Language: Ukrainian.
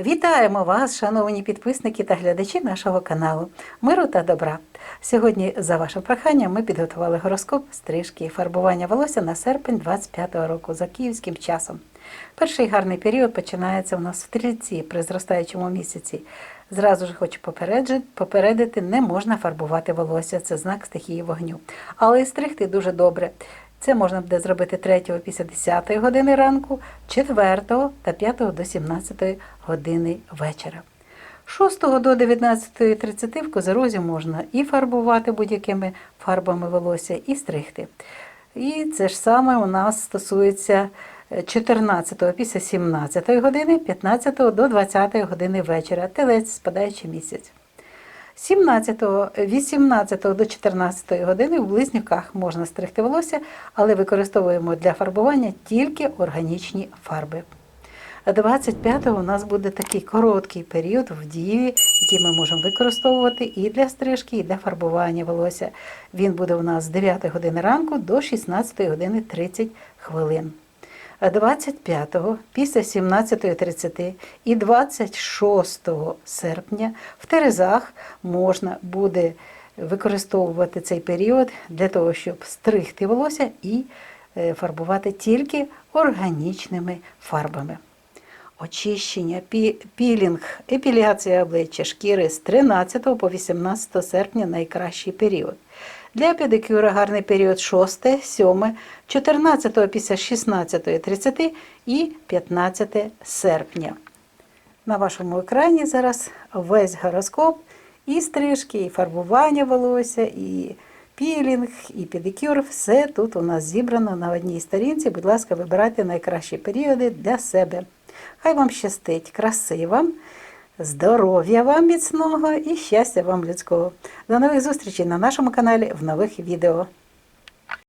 Вітаємо вас, шановні підписники та глядачі нашого каналу. Миру та добра. Сьогодні, за вашим проханням, ми підготували гороскоп стрижки і фарбування волосся на серпень 25-го року за київським часом. Перший гарний період починається у нас в стрільці при зростаючому місяці. Зразу ж хочу попередити, не можна фарбувати волосся, це знак стихії вогню. Але і стригти дуже добре. Це можна буде зробити 3 після 10 години ранку, 4 та 5 до 17 години вечора. 6 до 19.30 в козерозі можна і фарбувати будь-якими фарбами волосся, і стригти. І це ж саме у нас стосується 14 після 17 години, 15 до 20 години вечора. Телець спадаючий місяць. 17, 18 до 14 години в близнюках можна стригти волосся, але використовуємо для фарбування тільки органічні фарби. 25-го у нас буде такий короткий період в дієві, який ми можемо використовувати і для стрижки, і для фарбування волосся. Він буде у нас з 9 години ранку до 16 години 30 хвилин. 25-го після 17.30 і 26 серпня в Терезах можна буде використовувати цей період для того, щоб стригти волосся і е, фарбувати тільки органічними фарбами. Очищення, пі- пілінг, епіляція обличчя шкіри з 13 по 18 серпня найкращий період. Для педикюра гарний період 6, 7, 14 після 16.30 і 15 серпня. На вашому екрані зараз весь гороскоп і стрижки, і фарбування волосся, і пілінг, і педикюр. Все тут у нас зібрано на одній сторінці. Будь ласка, вибирайте найкращі періоди для себе. Хай вам щастить, краси здоров'я вам міцного і щастя вам людського. До нових зустрічей на нашому каналі в нових відео.